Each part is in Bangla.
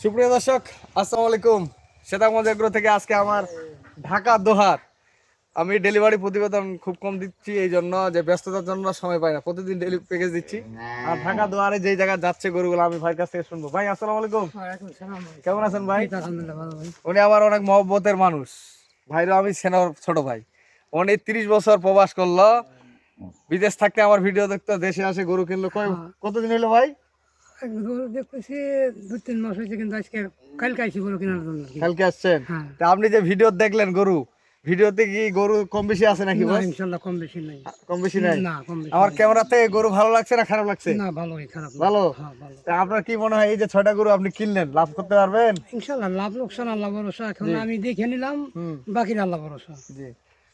সুপ্রিয় দর্শক আসসালামু আলাইকুম। শ্বেতাগঞ্জ এগ্রো থেকে আজকে আমার ঢাকা দোহার। আমি ডেলিভারি প্রতিবেদন খুব কম দিচ্ছি এই জন্য যে ব্যস্ততার জন্য সময় পাই না। প্রতিদিন ডেলি প্যাকেজ দিচ্ছি। আর ঢাকা দোহারে যেই জায়গায় যাচ্ছে গরুগুলো আমি ভাইয়ের কাছ থেকে শুনব। ভাই আসসালামু আলাইকুম। কেমন আছেন ভাই? উনি আমার অনেক মহব্বতের মানুষ। ভাইরও আমি সেনার ছোট ভাই। উনি তিরিশ বছর প্রবাস করল। বিদেশ থাকতে আমার ভিডিও দেখতো দেশে আসে গরু কিনলো। কয় কতদিন হলো ভাই? দেখতেছি দু তিন মাস হয়েছে কিন্তু আজকে কালকে আইসি গরু কেনার জন্য। কালকে আসছেন? হ্যাঁ। তা আপনি যে ভিডিও দেখলেন গরু ভিডিওতে কি গরু কম বেশি আছে নাকি বস? ইনশাল্লাহ কম বেশি নাই। কম বেশি নাই? না কম বেশি আমার ক্যামেরাতে গরু ভালো লাগছে না খারাপ লাগছে? না ভালোই খারাপ ভালো? হ্যাঁ তা আপনার কি মনে হয় এই যে ছয়টা গরু আপনি কিনলেন লাভ করতে পারবেন? ইনশাল্লাহ লাভ লোকসান আল্লাহ ভরসা। এখন আমি দেখে নিলাম বাকির আল্লাহ ভরসা। জি।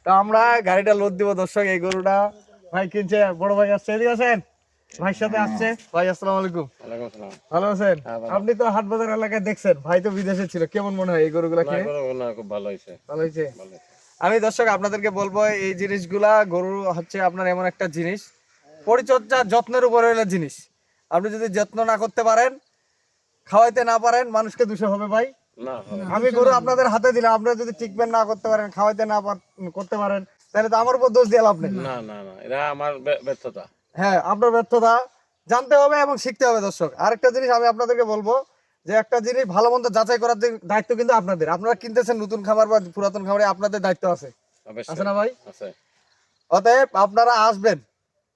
তো আমরা গাড়িটা লোড দিব দর্শক এই গরুটা। ভাই কিনছে বড় ভাই আসছে এদিকে আছেন ভাইয়ের সাথে আসছে। ভাই আসসালামু আলাইকুম। ভালো আছেন? আপনি তো এলাকায় দেখছেন। ভাই তো বিদেশে ছিল। কেমন মনে হয় এই গরুগুলা কিনে খুব ভালো হয়েছে। ভালো হয়েছে? আমি দর্শক আপনাদেরকে বলব এই জিনিসগুলা গরু হচ্ছে আপনার এমন একটা জিনিস। পরিচর্যা যত্নের উপরে জিনিস। আপনি যদি যত্ন না করতে পারেন খাওয়াইতে না পারেন মানুষকে দূষে হবে ভাই। আমি গরু আপনাদের হাতে দিলাম। আপনারা যদি ট্রিটমেন্ট না করতে পারেন খাওয়াইতে না করতে পারেন তাহলে তো আমার উপর দোষ দিয়ে লাভ নেই। না না না এটা আমার ব্য- ব্যর্থতা। হ্যাঁ আপনার ব্যর্থতা জানতে হবে এবং শিখতে হবে দর্শক। আরেকটা জিনিস আমি আপনাদেরকে বলব যে একটা জিনিস ভালো মন্দ যাচাই করার দায়িত্ব কিন্তু আপনাদের। আপনারা কিনতেছেন নতুন খাবার বা পুরাতন খাবারে আপনাদের দায়িত্ব আছে। আছে না ভাই? অতএব আপনারা আসবেন।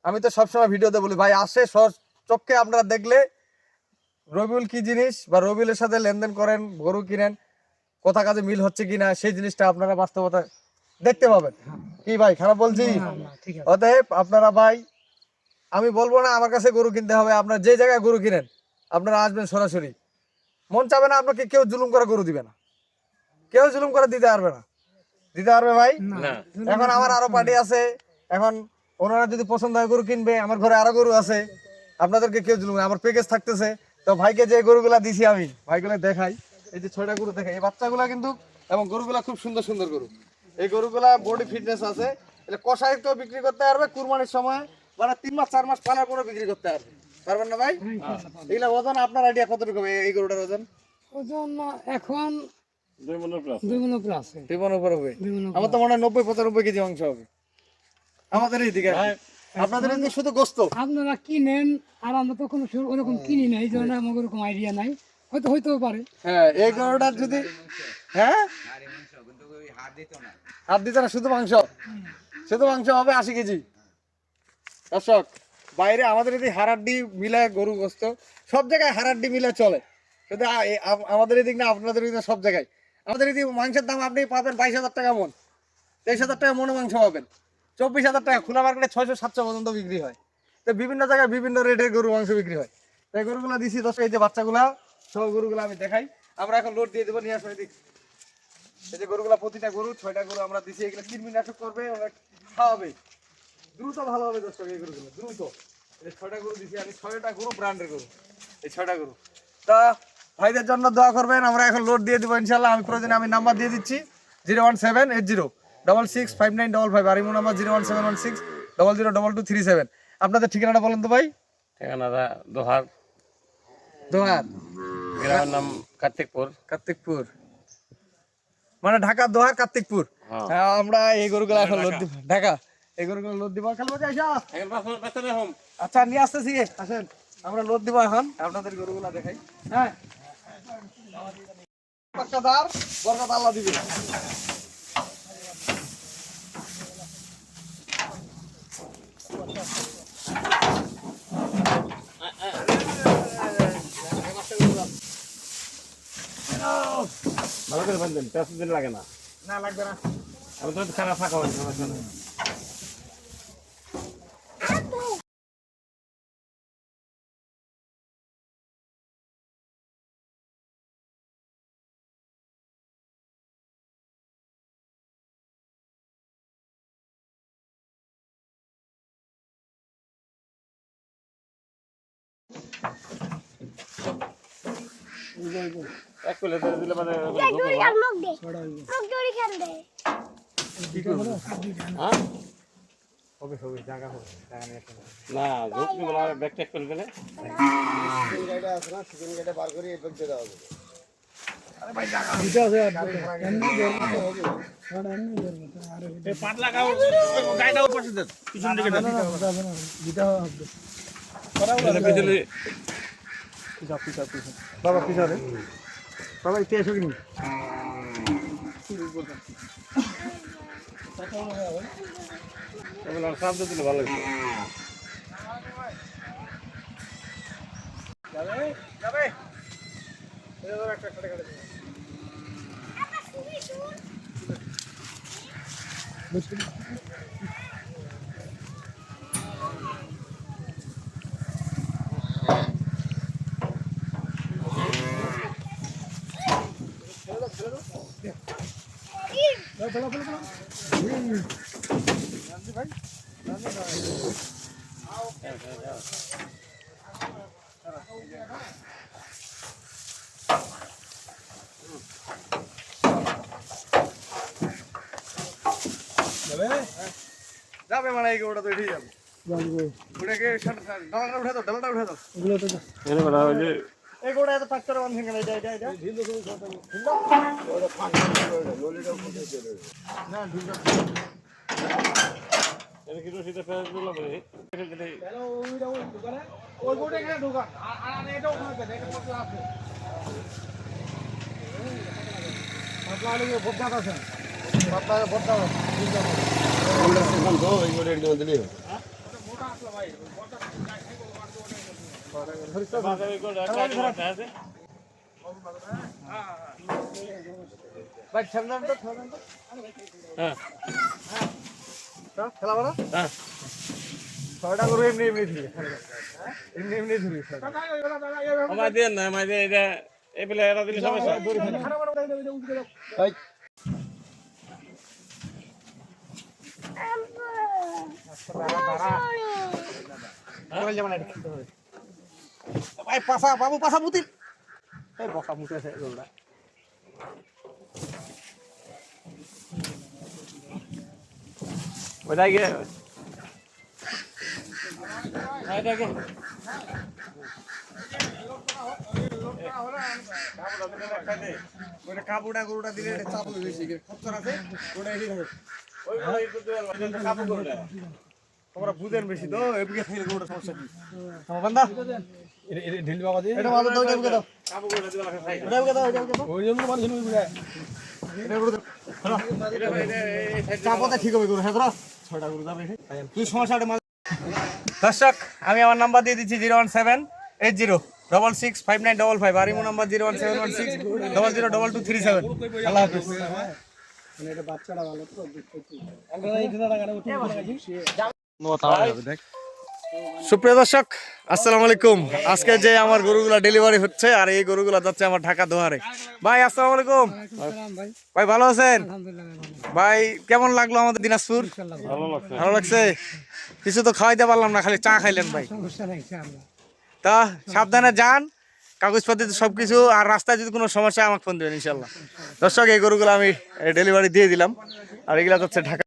আমি তো সবসময় ভিডিওতে বলি ভাই আসে সহজ চোখে আপনারা দেখলে রবিউল কি জিনিস বা রবিউলের সাথে লেনদেন করেন গরু কিনেন কথা কাজে মিল হচ্ছে কিনা সেই জিনিসটা আপনারা বাস্তবতা দেখতে পাবেন। কি ভাই খারাপ বলছি? না না ঠিক আছে। অতএব আপনারা ভাই আমি বলব না আমার কাছে গরু কিনতে হবে আপনার যে জায়গায় গরু কিনেন আপনারা আসবেন সরাসরি। মন চাবে না আপনাকে কেউ জুলুম করে গরু দিবে না। কেউ জুলুম করে দিতে পারবে না। দিতে পারবে ভাই? এখন আমার আরও পার্টি আছে এখন ওনারা যদি পছন্দ হয় গরু কিনবে আমার ঘরে আরও গরু আছে আপনাদেরকে কেউ জুলুম আমার প্যাকেজ থাকতেছে। তো ভাইকে যে গরুগুলা দিছি আমি ভাইগুলো দেখাই। এই যে ছয়টা গরু দেখাই এই বাচ্চাগুলা কিন্তু এবং গরুগুলা খুব সুন্দর সুন্দর গরু। এই গরুগুলা বডি ফিটনেস আছে এটা কষাই তো বিক্রি করতে পারবে কুরবানির সময় মানে তিন মাস চার মাস পালার পরে বিক্রি করতে পারবে। পারবেন না ভাই? এগুলা ওজন আপনার আইডিয়া কতটুকু এই গরুটার ওজন? ওজন এখন দুই মনের প্লাস। দুই উপরে আছে ত্রিপন উপর হবে? দুই আমার তো মনে হয় নব্বই পঁচানব্বই কেজি মাংস হবে। আমাদের এইদিকে আপনাদের এদিকে শুধু গোস্ত? আপনারা কিনেন আর আমরা তো কোনো ওরকম কিনি না এই জন্য আমার ওরকম আইডিয়া নাই। হয়তো হইতেও পারে। হ্যাঁ এই যদি হ্যাঁ? হাত দিতে না। শুধু মাংস? শুধু মাংস হবে আশি কেজি? দর্শক, বাইরে আমাদের এদিকে হারাড্ডি মিলায় গরু গোস্ত, সব জায়গায় হারাড্ডি মিলে চলে। শুধু আমাদের এদিক না, আপনাদের এদিকে সব জায়গায়। আমাদের এদিকে মাংসের দাম আপনি পাবেন বাইশ হাজার টাকা মন। তেইশ হাজার টাকা মনে মাংস পাবেন। চব্বিশ হাজার টাকা খোলা মার্কেটে ছয়শো সাতশো পর্যন্ত বিক্রি হয়। তো বিভিন্ন জায়গায় বিভিন্ন রেটের গরু মাংস বিক্রি হয়। তো গরুগুলো দিছি, দর্শক, এই যে বাচ্চাগুলা সব গরুগুলো আমি দেখাই। আমরা এখন লোড দিয়ে দেবো, নিয়ে আসব এদিক। এই যে গরুগুলা প্রতিটা গরু, ছয়টা গরু আমরা দিছি, এগুলো কীটনাশক করবে খাওয়াবে। দ্রুত ভালো হবে দর্শক এই গরুগুলো দ্রুত। এই ছয়টা গরু দিছি আমি ছয়টা গরু ব্র্যান্ডের গরু। এই ছয়টা গরু। তা ভাইদের জন্য দোয়া করবেন আমরা এখন লোড দিয়ে দেবো ইনশাল্লাহ আমি প্রয়োজনে আমি নাম্বার দিয়ে দিচ্ছি zero one seven eight zero double six five nine double five আর imo number zero one seven one six double zero double two three seven আপনাদের ঠিকানাটা বলেন তো ভাই? ঠিকানাটা দোহার। দোহার। গ্রামের নাম কার্তিকপুর। কার্তিকপুর। মানে ঢাকা দোহার কার্তিকপুর। হ্যাঁ। আমরা এই গরুগুলো এখন লোড দিব। ঢাকা। লোড দিব? খালি আইসা। আচ্ছা নিয়ে আসতেছি। আসেন আমরা লোড দিব এখন। আপনাদের গরুগুলো দেখাই। হ্যাঁ। বরকতদার বরকত আল্লাহ দিবে। ভালো করে বান্ধেন পেঁয়াজ দিন লাগে না। না লাগবে না। আমি তো খারাপ ফাঁকা হয়েছে এক ধরে দিলে মানে হ্যাঁ হবে হবে জায়গা হবে জায়গা নিয়ে না ঝোঁক নিবো না ব্যাগ ট্যাগ করে দিলে আছে লাগাও ওই গাড়িটাও পাশে দেন পিছন দিকে হবে। বাবা পিছা রে বাবা একটু এসো কিনি সাপ দিলে ভালো যাবে যাবে একটা একটা কাটে যাবে মানে এই ওটা তো এটাই যাবে যাবে। ওটাকে ডালাটা উঠে দাও ডালাটা উঠে দাও ওগুলো তো এনে বলা হয় যে এই গোটা এত টাক করে বানছেন কেন এটা এটা এটা না ঢিলটা এটা কি রশিদে ফেলে দিল বলে ওই গোটা এখানে ঢোকান। আর এটা ওখানে দেন এটা পথ আছে। ভাই খেলনা তো হ্যাঁ। তা খেলা বড় হ্যাঁ ছয়টা করে এমনি এমনি ধরি। এমনি এমনি ধরি আমার দেন না আমার দিয়ে এটা এই পেলে এটা দিলে সমস্যা ভাই পাসা বাবু পাসা মুতিল এই বকা মুতে আছে গোলটা ওইটা গিয়ে এটা ওটা কাপড়টা গরুটা দিলে এটা চাপ হয়ে গেছে খচ্চর আছে ওটা ওই কাপড় তোমরা বুঝেন বেশি তো এদিকে থাকলে সমস্যা কি আমার বান্দা ঢিল বাবা দিয়ে এটা মাঝে দাও এটা দাও কাপড় করে দিলে খাই এটা বুকে দাও এটা বুকে দাও ওই জন্য মানুষ বুঝায় এটা গরু দাও এটা এটা এই সাইড চাপতে ঠিক হবে গরু হ্যাঁ ছয়টা গরু যাবে তুই সমস্যাটা দর্শক আমি আমার নাম্বার দিয়ে দিচ্ছি zero one seven eight zero double six five nine double five. আর imo number zero one seven one six double zero double two three seven. আল্লাহ হাফিজ। মানে বাচ্চাটা ভালো তো সুপ্রিয় দর্শক আসসালামু আলাইকুম। আজকে যে আমার গরুগুলা ডেলিভারি হচ্ছে আর এই গরুগুলা যাচ্ছে আমার ঢাকা দোহারে ভাই আসসালামু আলাইকুম। ভাই ভাই ভালো আছেন? ভাই কেমন লাগল আমাদের দিনাজপুর? ভালো লাগছে। কিছু তো খাওয়াইতে পারলাম না খালি চা খাইলেন ভাই। তা সাবধানে যান কাগজপত্র সব কিছু আর রাস্তায় যদি কোনো সমস্যা আমাকে ফোন দেবেন ইনশাল্লাহ দর্শক এই গরুগুলো আমি ডেলিভারি দিয়ে দিলাম আর এগুলা হচ্ছে ঢাকা।